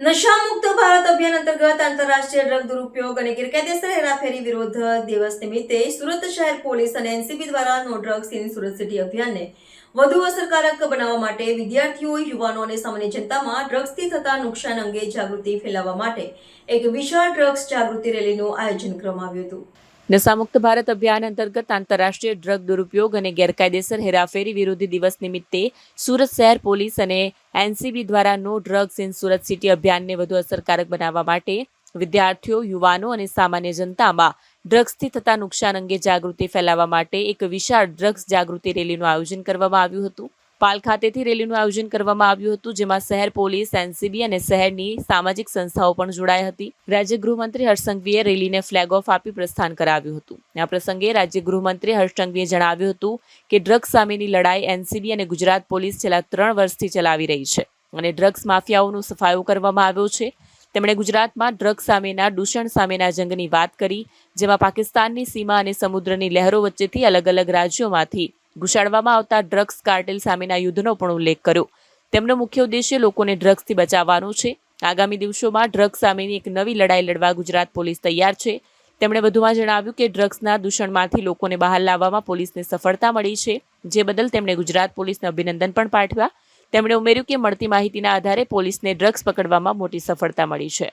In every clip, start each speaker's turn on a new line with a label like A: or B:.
A: નશામુક્ત ભારત અભિયાન અંતર્ગત આંતરરાષ્ટ્રીય ડ્રગ દુરુપયોગ અને ગેરકાયદેસર હેરાફેરી વિરોધ દિવસ નિમિત્તે સુરત શહેર પોલીસ અને એનસીબી દ્વારા no drugs in Surat city અભિયાનને વધુ અસરકારક બનાવવા માટે વિદ્યાર્થીઓ, યુવાનો અને સામાન્ય જનતામાં ડ્રગ્સથી થતા નુકસાન અંગે જાગૃતિ ફેલાવવા માટે એક વિશાળ ડ્રગ્સ જાગૃતિ રેલીનું આયોજન કરવામાં આવ્યું હતું.
B: નશામુક્ત ભારત અભિયાન અંતર્ગત આંતરરાષ્ટ્રીય ડ્રગ દુરુપયોગ અને ગેરકાયદેસર હેરાફેરી વિરોધી દિવસ નિમિત્તે સુરત શહેર પોલીસ અને એનસીબી દ્વારા નો ડ્રગ્સ ઇન સુરત સિટી અભિયાનને વધુ અસરકારક બનાવવા માટે વિદ્યાર્થીઓ, યુવાનો અને સામાન્ય જનતામાં ડ્રગ્સથી થતા નુકસાન અંગે જાગૃતિ ફેલાવવા માટે એક વિશાળ ડ્રગ્સ જાગૃતિ રેલીનું આયોજન કરવામાં આવ્યું હતું. પાલ ખાતેથી રેલીનું આયોજન કરવામાં આવ્યું હતું, જેમાં શહેર પોલીસ, એનસીબી અને શહેરની સામાજિક સંસ્થાઓ પણ જોડાઈ હતી. રાજ્ય ગૃહમંત્રી હર્ષ રેલીને ફ્લેગ ઓફ આપી પ્રસ્થાન કરાવ્યું હતું. આ પ્રસંગે રાજ્ય ગૃહમંત્રી હર્ષસંઘવીએ જણાવ્યું હતું કે ડ્રગ્સ સામેની લડાઈ એનસીબી અને ગુજરાત પોલીસ છેલ્લા ત્રણ વર્ષથી ચલાવી રહી છે અને ડ્રગ્સ માફિયાઓનું સફાયો કરવામાં આવ્યો છે. તેમણે ગુજરાતમાં ડ્રગ્સ સામેના, દૂષણ સામેના જંગની વાત કરી, જેમાં પાકિસ્તાનની સીમા અને સમુદ્રની લહેરો વચ્ચેથી અલગ અલગ રાજ્યોમાંથી ઘુસાડવામાં આવતા ડ્રગ્સ કાર્ટેલ સામેના યુદ્ધનો પણ ઉલ્લેખ કર્યો. તેમનો મુખ્ય ઉદ્દેશ્ય લોકોને ડ્રગ્સથી બચાવવાનો છે. આગામી દિવસોમાં ડ્રગ્સ સામેની એક નવી લડાઈ લડવા ગુજરાત પોલીસ તૈયાર છે. તેમણે વધુમાં જણાવ્યું કે ડ્રગ્સના દૂષણમાંથી લોકોને બહાર લાવવામાં પોલીસને સફળતા મળી છે. જે બદલ તેમણે ગુજરાત પોલીસને અભિનંદન પણ પાઠવ્યા. તેમણે ઉમેર્યું કે મળતી માહિતીના આધારે પોલીસને ડ્રગ્સ પકડવામાં મોટી સફળતા મળી છે.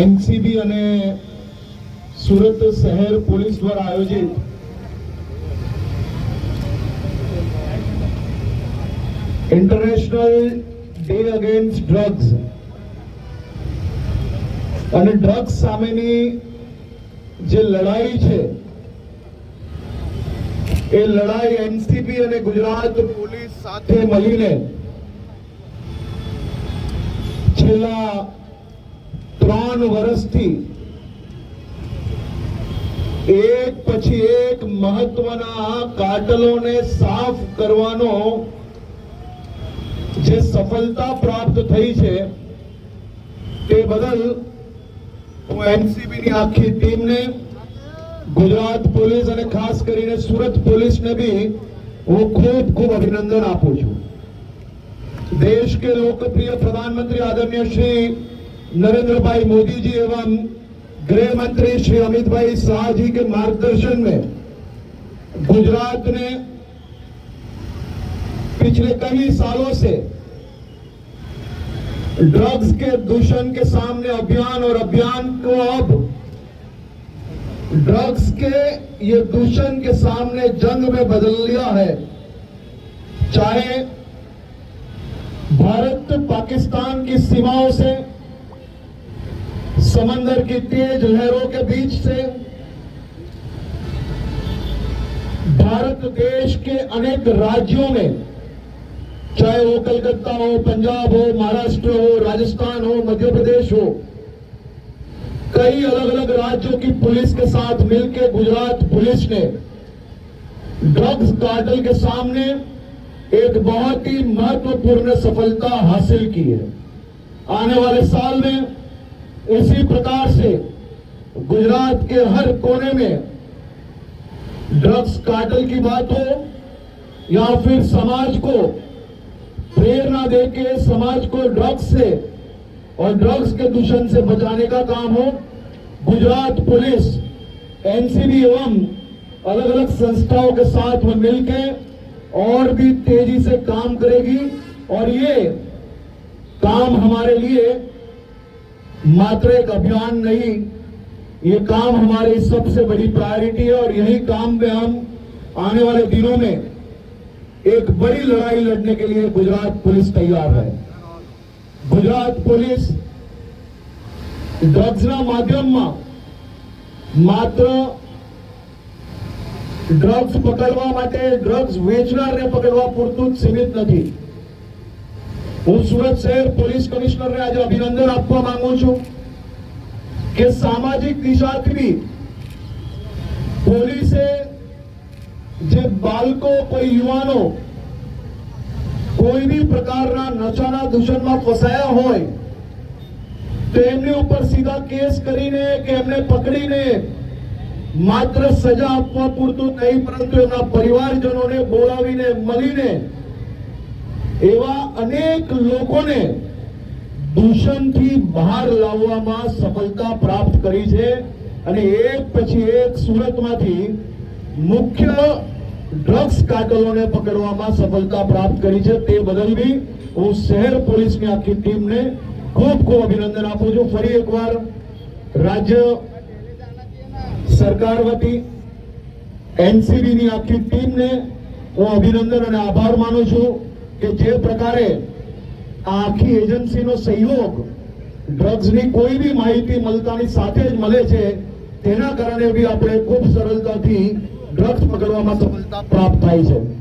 C: એનસીબી અને સુરત શહેર પોલીસ દ્વારા આયોજિત ઇન્ટરનેશનલ ડે અગેન્સ્ટ ડ્રગ્સ અને ડ્રગ્સ સામેની જે લડાઈ છે, એ લડાઈ એનસીબી અને ગુજરાત પોલીસ સાથે મળીને છેલ્લા ત્રણ વર્ષથી એક પછી એક મહત્વના કાટલોને સાફ કરવાનો જે સફળતા પ્રાપ્ત થઈ છે તે બદલ હું એનસીબી ની આખી ટીમને ગુજરાત પોલીસ અને ખાસ કરીને સુરત પોલીસને બી હું ખૂબ ખૂબ અભિનંદન આપું છું देश के लोकप्रिय प्रधानमंत्री आदरणीय श्री नरेंद्र भाई मोदी जी एवं गृह मंत्री श्री अमित भाई शाह जी के मार्गदर्शन में गुजरात ने पिछले कई सालों से ड्रग्स के दूषण के सामने अभियान और अभियान को अब ड्रग्स के ये दूषण के सामने जंग में बदल लिया है। चाहे भारत पाकिस्तान की सीमाओं से, समंदर की तेज लहरों के बीच से, भारत देश के अनेक राज्यों में चाहे वो कलकत्ता हो, पंजाब हो, महाराष्ट्र हो, राजस्थान हो, मध्य प्रदेश हो, कई अलग अलग राज्यों की पुलिस के साथ मिलकर गुजरात पुलिस ने ड्रग्स कार्टल के सामने एक बहुत ही महत्वपूर्ण सफलता हासिल की है। आने वाले साल में इसी प्रकार से गुजरात के हर कोने में ड्रग्स कार्टल की बात हो या फिर समाज को प्रेरणा देके समाज को ड्रग्स से और ड्रग्स के दूषण से बचाने का काम हो। गुजरात पुलिस, एनसीबी एवं अलग अलग संस्थाओं के साथ में मिलकर और भी तेज़ी से काम करेगी। और ये काम हमारे लिए मात्र एक अभियान नहीं, ये काम हमारी सबसे बड़ी प्रायोरिटी है। और यही काम में हम आने वाले दिनों में एक बड़ी लड़ाई लड़ने के लिए गुजरात पुलिस तैयार है ગુજરાત પોલીસ ડ્રગ્સના માધ્યમમાં માત્ર ડ્રગ્સ પકડવા માટે ડ્રગ્સ વેચનારને પકડવા પૂરતું જ સીમિત નથી હું સુરત શહેર પોલીસ કમિશનરને આજે અભિનંદન આપવા માંગુ છું કે સામાજિક દિશાથી બી પોલીસે જે બાળકો, કોઈ યુવાનો કોઈ બી પ્રકારના નશાના દૂષણમાં ફસાયા હોય, તો એમની ઉપર સીધા કેસ કરીને કે એમને પકડીને માત્ર સજા આપવા પૂરતું નહીં, પરંતુ એમના પરિવારજનોને બોલાવીને, મળીને એવા અનેક લોકોને દૂષણથી બહાર લાવવામાં સફળતા પ્રાપ્ત કરી છે અને એક પછી એક સુરતમાંથી મુખ્ય ડ્રગ્સ કાટલોને પકડવામાં સફળતા પ્રાપ્ત કરી છે. તે બદલ બી હું શહેર પોલીસની આખી ટીમને ખૂબ ખૂબ અભિનંદન આપું છું. ફરી એકવાર રાજ્ય સરકાર વતી એનસીબીની આખી ટીમને હું અભિનંદન અને આભાર માનું છું કે જે પ્રકારે આ આખી એજન્સીનો સહયોગ ડ્રગ્સની કોઈ બી માહિતી મળતાની સાથે જ મળે છે, તેના કારણે બી આપણે ખૂબ સરળતાથી ડ્રગ્સ પકડવામાં સફળતા પ્રાપ્ત થાય છે.